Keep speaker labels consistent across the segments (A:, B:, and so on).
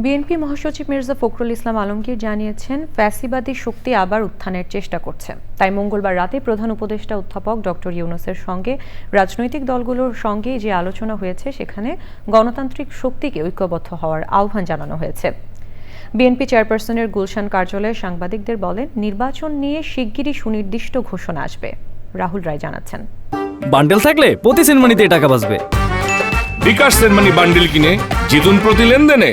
A: BNP মহাসচিব মির্জা ফখরুল ইসলাম আলমগীর জানিয়েছেন ফ্যাসিবাদী শক্তি আবার উত্থানের চেষ্টা করছে। তাই মঙ্গলবার রাতে প্রধান উপদেষ্টা অধ্যাপক ডক্টর ইউনুসের সঙ্গে রাজনৈতিক দলগুলোর সঙ্গে যে আলোচনা হয়েছে সেখানে গণতান্ত্রিক শক্তিকে ঐক্যবদ্ধ হওয়ার আহ্বান জানানো হয়েছে। বিএনপি চেয়ারপারসনের গুলশান কার্যালয়ে সাংবাদিকদের বলেন নির্বাচন নিয়ে শিগগিরই সুনির্দিষ্ট ঘোষণা আসবে রাহুল রায় জানাচ্ছেন।
B: বান্ডেল থাকলে প্রতি সেনমানিতে টাকা বাঁচবে।
C: বিকাশ সেনমানি বান্ডিল কিনে জিতুন প্রতি লেনদেনে।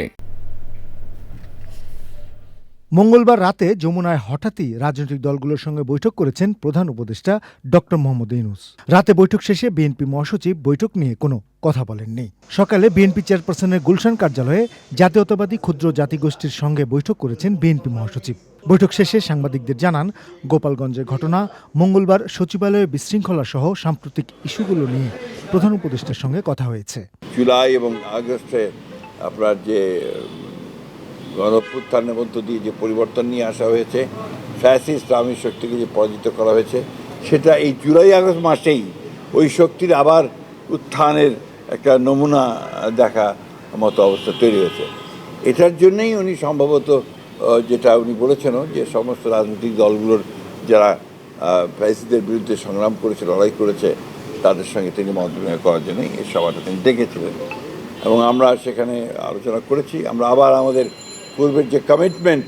D: মঙ্গলবার রাতে যমুনায় হঠাৎই রাজনৈতিক দলগুলোর সঙ্গে বৈঠক করেছেন প্রধান উপদেষ্টা ডক্টর মোহাম্মদ ইউনুস। রাতে বৈঠক শেষে বিএনপি মহাসচিব বৈঠক নিয়ে কোনো কথা বলেননি। সকালে বিএনপি চেয়ারপারসনের গুলশান কার্যালয়ে জাতীয়তাবাদী ক্ষুদ্র জাতিগোষ্ঠীর সঙ্গে বৈঠক করেছেন বিএনপি মহাসচিব। বৈঠক শেষে সাংবাদিকদের জানান, গোপালগঞ্জের ঘটনা, মঙ্গলবার সচিবালয়ে বিশৃঙ্খলা সহ সাম্প্রতিক ইস্যুগুলো নিয়ে প্রধান উপদেষ্টার সঙ্গে কথা হয়েছে।
E: জুলাই এবং আগস্টে আপনার যে গণপুত্থানের মধ্য দিয়ে যে পরিবর্তন নিয়ে আসা হয়েছে ফ্যাসিস্ট আওয়ামী শক্তিকে যে পরাজিত করা হয়েছে, সেটা এই জুলাই আগস্ট মাসেই ওই শক্তির আবার উত্থানের একটা নমুনা দেখা মতো অবস্থা তৈরি হয়েছে। এটার জন্যেই উনি সম্ভবত যেটা উনি বলেছেনও যে সমস্ত রাজনৈতিক দলগুলোর যারা ফ্যাসিদের বিরুদ্ধে সংগ্রাম করেছে, লড়াই করেছে, তাদের সঙ্গে তিনি মত বিনিময় করার জন্যই এই সভাটা তিনি ডেকেছিলেন। এবং আমরা সেখানে আলোচনা করেছি, আমরা আবার আমাদের পূর্বের যে commitment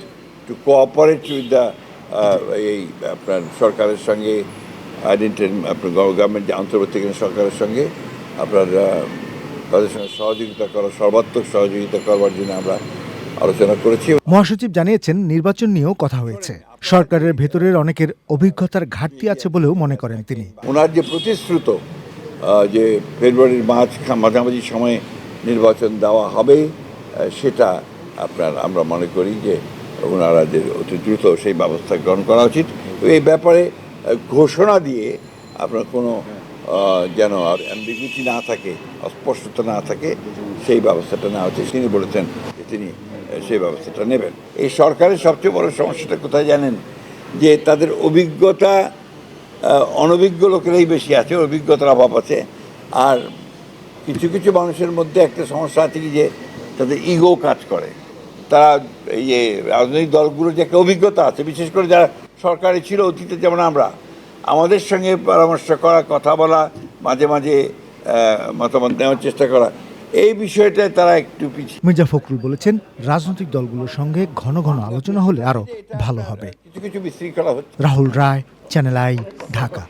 E: to cooperate with the এই আপনার সরকারের সঙ্গে আপনার গভর্নমেন্ট যে আন্তর্জাতিক সরকারের সঙ্গে আপনার তাদের সঙ্গে সহযোগিতা করা সর্বাত্মক সহযোগিতা করবার জন্য আমরা আলোচনা করেছি।
D: মহাসচিব জানিয়েছেন নির্বাচন নিয়েও কথা হয়েছে। সরকারের ভেতরের অনেকের অভিজ্ঞতার ঘাটতি আছে বলেও মনে করেন তিনি।
E: ওনার যে প্রতিশ্রুত যে ফেব্রুয়ারির মাঝ মাঝামাঝি সময়ে নির্বাচন দেওয়া হবে সেটা আপনার, আমরা মনে করি যে ওনারা যে অতি দ্রুত সেই ব্যবস্থা গ্রহণ করা উচিত। এই ব্যাপারে ঘোষণা দিয়ে আপনার কোনো যেন আর অ্যাম্বিগুইটি না থাকে, অস্পষ্টতা না থাকে, সেই ব্যবস্থাটা নেওয়া উচিত। তিনি বলেছেন যে তিনি সেই ব্যবস্থাটা নেবেন। এই সরকারের সবচেয়ে বড় সমস্যাটা কোথায় জানেন? যে তাদের অভিজ্ঞতা অনভিজ্ঞ লোকেরাই বেশি আছে, অভিজ্ঞতার অভাব আছে। আর কিছু কিছু মানুষের মধ্যে একটা সমস্যা আছে কি যে তাদের ইগো কাজ করে। তারা এই যে রাজনৈতিক দলগুলোর যে একটা অভিজ্ঞতা আছে বিশেষ করে যারা সরকারে ছিল অতীতে যেমন আমরা আমাদের সঙ্গে পরামর্শ করা কথা বলা মাঝে মাঝে মতামত নেওয়ার চেষ্টা করা এই বিষয়টায় তারা একটু পিছিয়ে।
D: মির্জা ফখরুল বলেছেন রাজনৈতিক দলগুলোর সঙ্গে ঘন ঘন আলোচনা হলে আরও ভালো হবে।
E: কিছু কিছু বিশৃঙ্খলা হচ্ছে।
D: Rahul Roy channel I Dhaka.